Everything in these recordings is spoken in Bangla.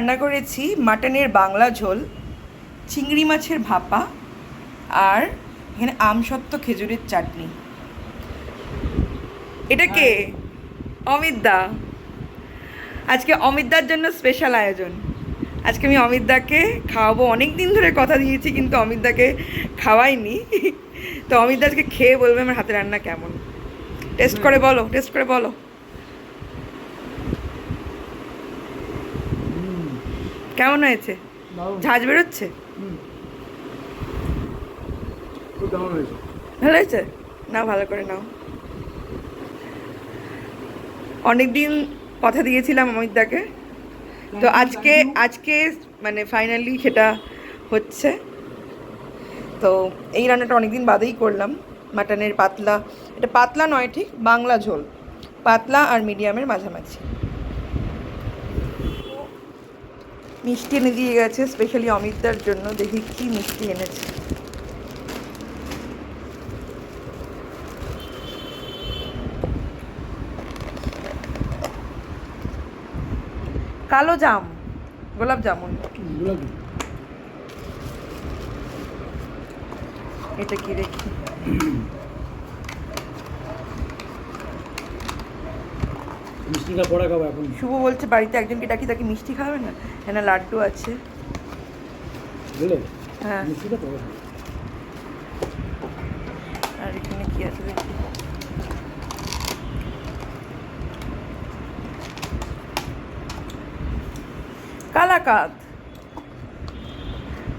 করেছি মাটনের বাংলা ঝোল চিংড়ি মাছের ভাপা আর এখানে আমসত্ত্ব খেজুরের চাটনি। এটা কে? অমিত দা আজকে অমিতদার জন্য স্পেশাল আয়োজন। আজকে আমি অমিতদাকে খাওয়াবো অনেক দিন ধরে কথা দিয়েছি কিন্তু অমিতদাকে খাওয়াইনি। তো অমিতদা আজকে খেয়ে বলবে আমার হাতে রান্না কেমন। টেস্ট করে বলো টেস্ট করে বলো। কেমন হয়েছে? ঝাঁজ বেরোচ্ছে? ভালো হয়েছে? না ভালো করে নাও। অনেক দিন কথা দিয়েছিলাম অমিতদাকে। তো আজকে আজকে মানে ফাইনালি সেটা হচ্ছে। তো এই রান্নাটা অনেকদিন বাদেই করলাম। মাটনের পাতলা এটা পাতলা নয় ঠিক? বাংলা ঝোল। পাতলা আর মিডিয়ামের মাঝামাঝি। মিষ্টি এনে দিয়ে গেছে স্পেশালি অমিতদার জন্য। দেখি কি মিষ্টি এনেছে। কালো জাম গোলাপ জামুন। এটা কি দেখি? মিষ্টিটা পরে খাব এখন। শুভ বলছে বাড়িতে একজনকে ডাকি তাকে মিষ্টি খাবে না? হ্যাঁ না লাড্ডু আছে। বুঝলে? হ্যাঁ। মিষ্টিটা পরে আর এখানে কি আছে দেখি। কালাকাদ।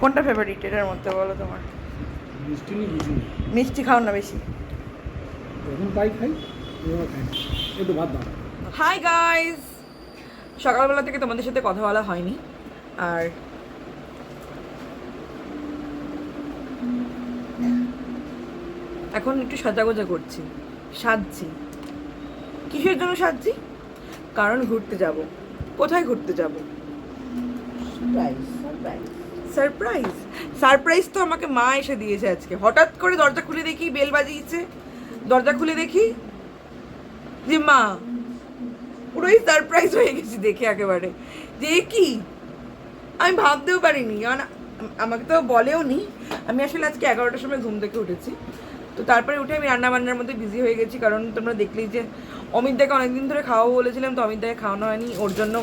কোনটা ফেভারিট এটার মধ্যে বলো তোমার? মিষ্টি কিছু মিষ্টি খাও না বেশি। যখন পাই খাই খাই। একটু ভাত দাও। হাই গাইস সকালবেলা থেকে তোমাদের সাথে কথা বলা হয়নি আর এখন একটু সাজাগোজা করছি সাজছি। কিসের জন্য সাজছি? কারণ ঘুরতে যাব। কোথায় ঘুরতে যাব? সারপ্রাইজ সারপ্রাইজ তো আমাকে মা এসে দিয়েছে আজকে। হঠাৎ করে দরজা খুলে দেখি বেল বাজিয়েছে। দরজা খুলে দেখি যে মা পুরোই সারপ্রাইজ হয়ে গেছি দেখে একেবারে। যে কি? আমি ভাবতেও পারিনি। কারণ আমাকে তো বলেও নি। আমি আসলে আজকে এগারোটার সময় ঘুম থেকে উঠেছি। তো তারপরে উঠে আমি রান্না বান্নার মধ্যে বিজি হয়ে গেছি। কারণ তোমরা দেখলেই যে অমিত দাকে অনেকদিন ধরে খাওয়াবো বলেছিলাম, তো অমিত দাকে খাওয়ানো হয়নি। ওর জন্য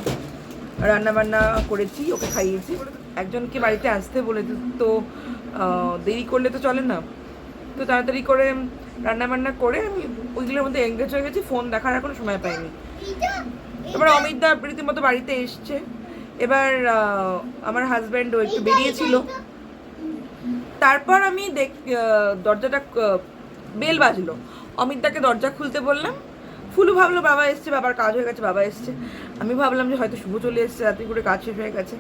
রান্না বান্না করেছি, ওকে খাইয়েছি। একজনকে বাড়িতে আসতে বলে তো দেরি করলে তো চলে না। তো তাড়াতাড়ি করে রান্না বান্না করে আমি ওইগুলোর মধ্যে এঙ্গেজ হয়ে গেছি। ফোন দেখার এখন সময় পাইনি। এবার অমিত দা রীতিমতো বাড়িতে এসছে। এবার আমার হাজব্যান্ড ও একটু বেরিয়েছিল তারপর আমি দেখ দরজাটা বেল বাজলো। অমিত দাকে দরজা খুলতে বললাম ফুলু ভাবলো বাবা এসছে বাবার কাজ হয়ে গেছে বাবা এসছে। আমি ভাবলাম যে হয়তো শুভ চলে এসছে রাত্রি করে কাজ শেষ হয়ে গেছে।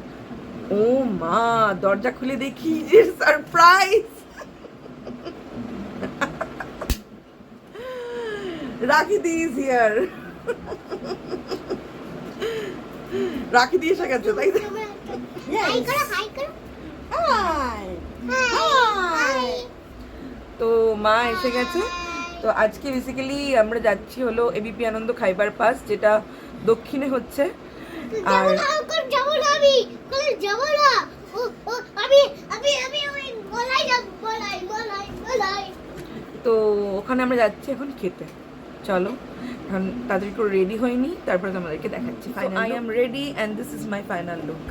ও মা দরজা খুলে দেখি যে সারপ্রাইজ রাখি দিস হিয়ার রাখি দিয়ে এসে গেছে তাই তো? মা এসে গেছে। তো আজকে বেসিক্যালি আমরা যাচ্ছি হলো এবিপি আনন্দ খাইবার পাস যেটা দক্ষিণে হচ্ছে। আর তো ওখানে আমরা যাচ্ছি এখন খেতে। চলো। এখন তাড়াতাড়ি করে রেডি হয়নি তারপরে তোমাদেরকে দেখাচ্ছি I am ready and this is my final look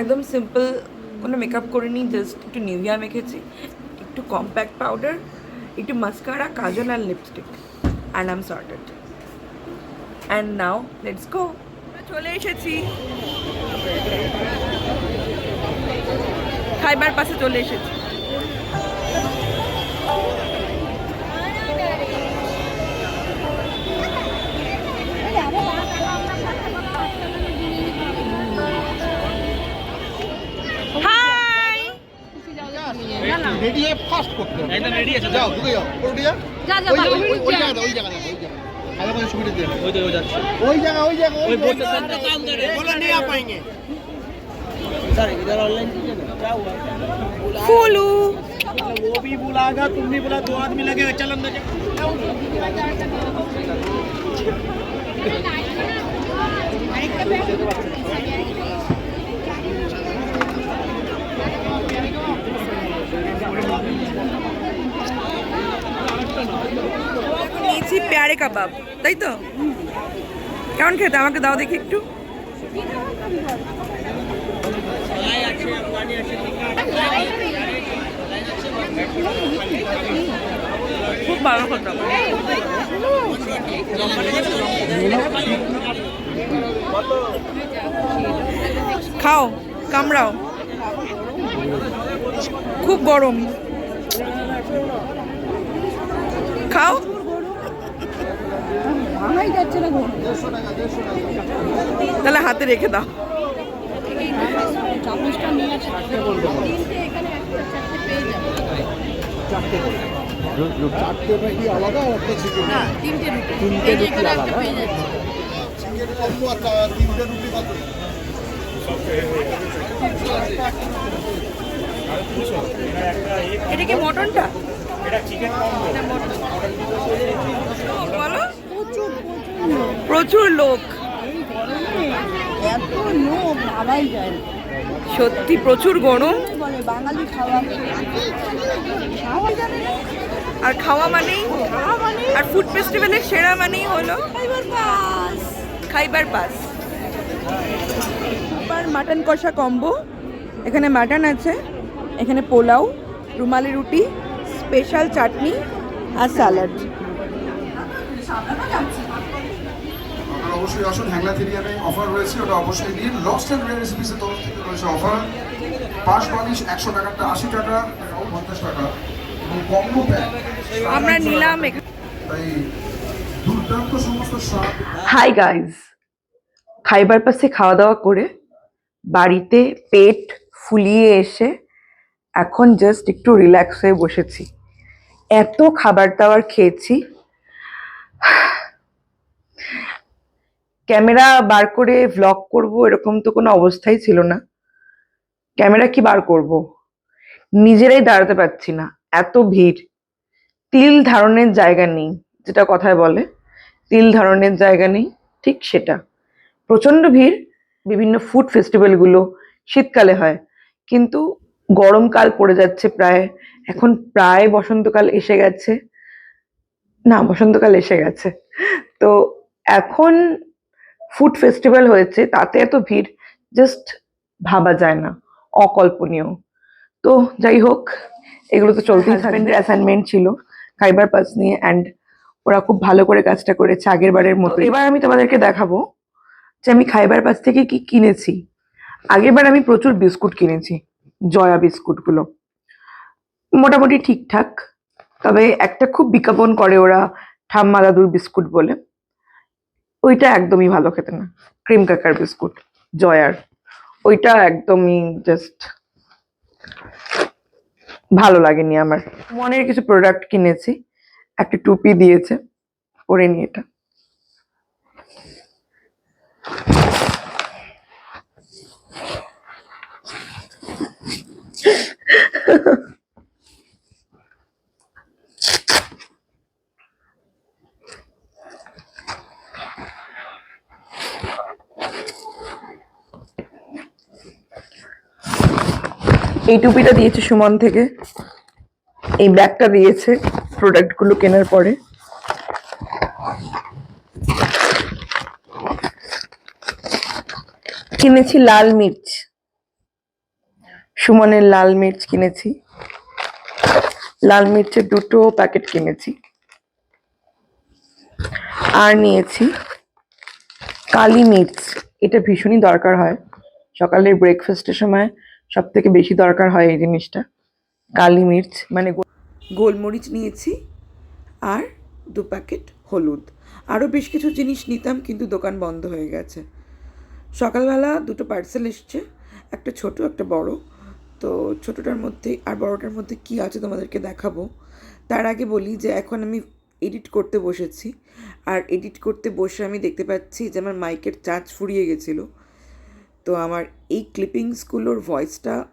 একদম সিম্পল কোনো মেকআপ করিনি জাস্ট একটু নিভিয়া মেখেছি একটু কম্প্যাক্ট পাউডার একটু mascara kajal R lipstick and um sorted and now let's go চলে এসেছি। খাইবার পাশে চলে এসেছি। রেডি হয়ে ফাস্ট করতে হবে একদম রেডি আছে যাও ঢুকে যাও ওই যাও যা, যা, ওই ভালো, ওই- ওই ওই জায়গাটা ওই জায়গাটা ওই জায়গা খালি করে সুবিধা দিয়ে ওই তো ওই যাচ্ছে ওই জায়গা ওই জায়গা ওই बोलते জায়গা बोला नहीं आ पाएंगे सर इधर ऑनलाइन कीजिए ना क्या हुआ ফুলু वो भी बुलागा तुम भी बुला दो आदमी लगेगा चल अंदर जा। নিয়েছি পেয়ারে কাবাব, তাই তো? কেমন খেতে? আমাকে দাও দেখি একটু। খুব ভালো খাও, কামড়াও। খুব গরম। খাও। তাহলে হাতে রেখে দাও। চারটেটা কি আলাদা আর একটা চিকেন তিনটে রুটি। আলাদা কম্বো একটা তিনটে রুটি কত এটা কি মটনটা? বলো। যায়। না। সত্যি প্রচুর গরম। বলে বাঙালি খাওয়া খাওয়া যাবে না আর খাওয়া মানেই আর ফুড ফেস্টিভ্যালের সেরা মানেই হলো খাইবার পাস। আবার মাটন কষা কম্বো এখানে মাটন আছে এখানে পোলাও রুমালি রুটি স্পেশাল চাটনি আর স্যালাড অবশ্যই আসুন। হ্যাংলা থিরিয়ামে অফার রয়েছে। ওটা অবশ্যই নিন। লস্ট অ্যান্ড রেয়ার রেসিপিসের তরফ থেকে রয়েছে অফার পাঁচ বালিশ একশো টাকাটা আশি টাকা পঞ্চাশ টাকা এবং কম্বো প্যাক আমরা নিলাম তাই দুর্দান্ত সমস্ত স্বাদ। হাই গাইজ খাইবার পাশে খাওয়া দাওয়া করে বাড়িতে পেট ফুলিয়ে এসে এখন জাস্ট একটু রিল্যাক্স হয়ে বসেছি। এত খাবার দাবার খেয়েছি। ক্যামেরা বার করে ভ্লগ করব এরকম তো কোনো অবস্থাই ছিল না। ক্যামেরা কি বার করব? নিজেরাই দাঁড়াতে পারছি না, এত ভিড়। তিল ধারণের জায়গা নেই, যেটা কথায় বলে। তিল ধারণের জায়গা নেই, ঠিক সেটা। প্রচণ্ড ভিড়, বিভিন্ন ফুড ফেস্টিভ্যালগুলো শীতকালে হয়। কিন্তু গরমকাল পড়ে যাচ্ছে প্রায়, এখন প্রায় বসন্তকাল এসে গেছে। না, বসন্তকাল এসে গেছে। তো এখন ফুড ফেস্টিভ্যাল হয়েছে তাতে এত ভিড় জাস্ট ভাবা যায় না অকল্পনীয়। তো যাই হোক এগুলো তো চলতেই থাকবে। অ্যাসাইনমেন্ট ছিল খাইবার পাস নিয়ে অ্যান্ড ওরা খুব ভালো করে কাজটা করেছে আগের বারের মতো এবার আমি তোমাদেরকে দেখাবো যে আমি খাইবার পাস থেকে কি কিনেছি। আগেরবার আমি প্রচুর বিস্কুট কিনেছি জয়া বিস্কুটগুলো। মোটামুটি ঠিকঠাক তবে একটা খুব বিজ্ঞাপন করে ওরা ঠাম্মা দাদুর বিস্কুট বলে। ওইটা একদমই ভালো খেতে না। ক্রিম কাকার বিস্কুট, জয়ার। ওইটা একদমই জাস্ট ভালো লাগেনি আমার। মনের কিছু প্রোডাক্ট কিনেছি, একটা টুপি দিয়েছে, পরে নি এটা। এই টুপিটা দিয়েছে সুমন থেকে। এই ব্যাগটা দিয়েছে প্রোডাক্টগুলো কেনার পরে। কিনেছি লাল মির্চ। সুমনের লাল মির্চ কিনেছি। লাল মির্চের দুটো প্যাকেট কিনেছি। আর নিয়েছি কালি মির্চ। এটা ভীষণই দরকার হয়। সকালের ব্রেকফাস্টের সময় সব থেকে বেশি দরকার হয় এই জিনিসটা। কালি মির্চ মানে গোলমরিচ নিয়েছি আর দু প্যাকেট হলুদ। আরও বেশ কিছু জিনিস নিতাম, কিন্তু দোকান বন্ধ হয়ে গেছে। সকালবেলা দুটো পার্সেল এসছে, একটা ছোট, একটা বড়। তো ছোটোটার মধ্যে আর বড়টার মধ্যে কি আছে তোমাদেরকে দেখাবো? তার আগে বলি যে এখন আমি এডিট করতে বসেছি। আর এডিট করতে বসে আমি দেখতে পাচ্ছি যে আমার মাইকের চার্জ ফুরিয়ে গেছিল। তো আমার এই ক্লিপিংসগুলোর ভয়েসটা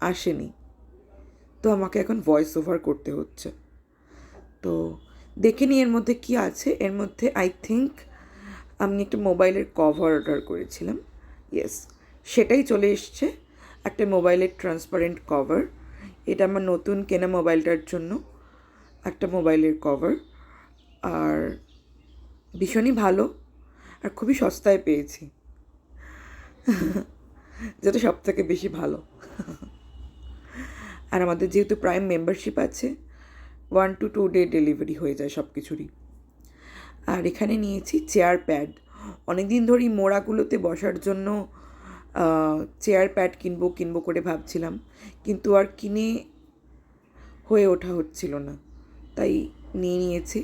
আসেনি। তো আমাকে এখন ভয়েস ওভার করতে হচ্ছে। তো দেখে নিই এর মধ্যে কি আছে। এর মধ্যে আই থিঙ্ক আমি একটা মোবাইলের কভার অর্ডার করেছিলাম। ইয়েস সেটাই চলে এসছে। একটা মোবাইলের ট্রান্সপারেন্ট কভার এটা আমার নতুন কেনা মোবাইলটার জন্য একটা মোবাইলের কভার আর ভীষণই ভালো। আর খুবই সস্তায় পেয়েছি। যেটা সব থেকে বেশি ভালো। আর আমাদের যেহেতু প্রাইম মেম্বারশিপ আছে one to two day delivery হয়ে যায় সব কিছুরই আর এখানে নিয়েছি চেয়ার প্যাড অনেক দিন ধরেই মোড়াগুলোতে বসার জন্য চেয়ার প্যাড কিনবো কিনবো করে ভাবছিলাম, কিন্তু আর কিনে হয়ে ওঠা হচ্ছিল না। তাই নিয়ে নিয়েছি।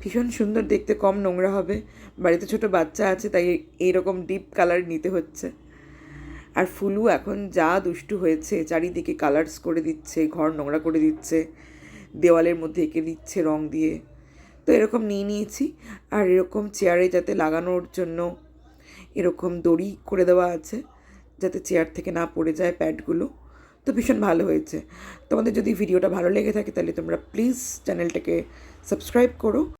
ভীষণ সুন্দর দেখতে, কম নোংরা হবে। বাড়িতে ছোট বাচ্চা আছে, তাই এইরকম ডিপ কালার নিতে হচ্ছে। আর ফুলু এখন যা দুষ্টু হয়েছে, চারিদিকে কালার্স করে দিচ্ছে, ঘর নোংরা করে দিচ্ছে, দেওয়ালের মধ্যে এঁকে দিচ্ছে রং দিয়ে। তো এরকম নিয়ে নিয়েছি। আর এরকম চেয়ারে যাতে লাগানোর জন্য এরকম দড়ি করে দেওয়া আছে, যাতে চেয়ার থেকে না পড়ে যায় প্যাডগুলো তো ভীষণ ভালো হয়েছে। তোমাদের যদি ভিডিওটা ভালো লেগে থাকে তাহলে তোমরা প্লিজ চ্যানেলটাকে সাবস্ক্রাইব করো।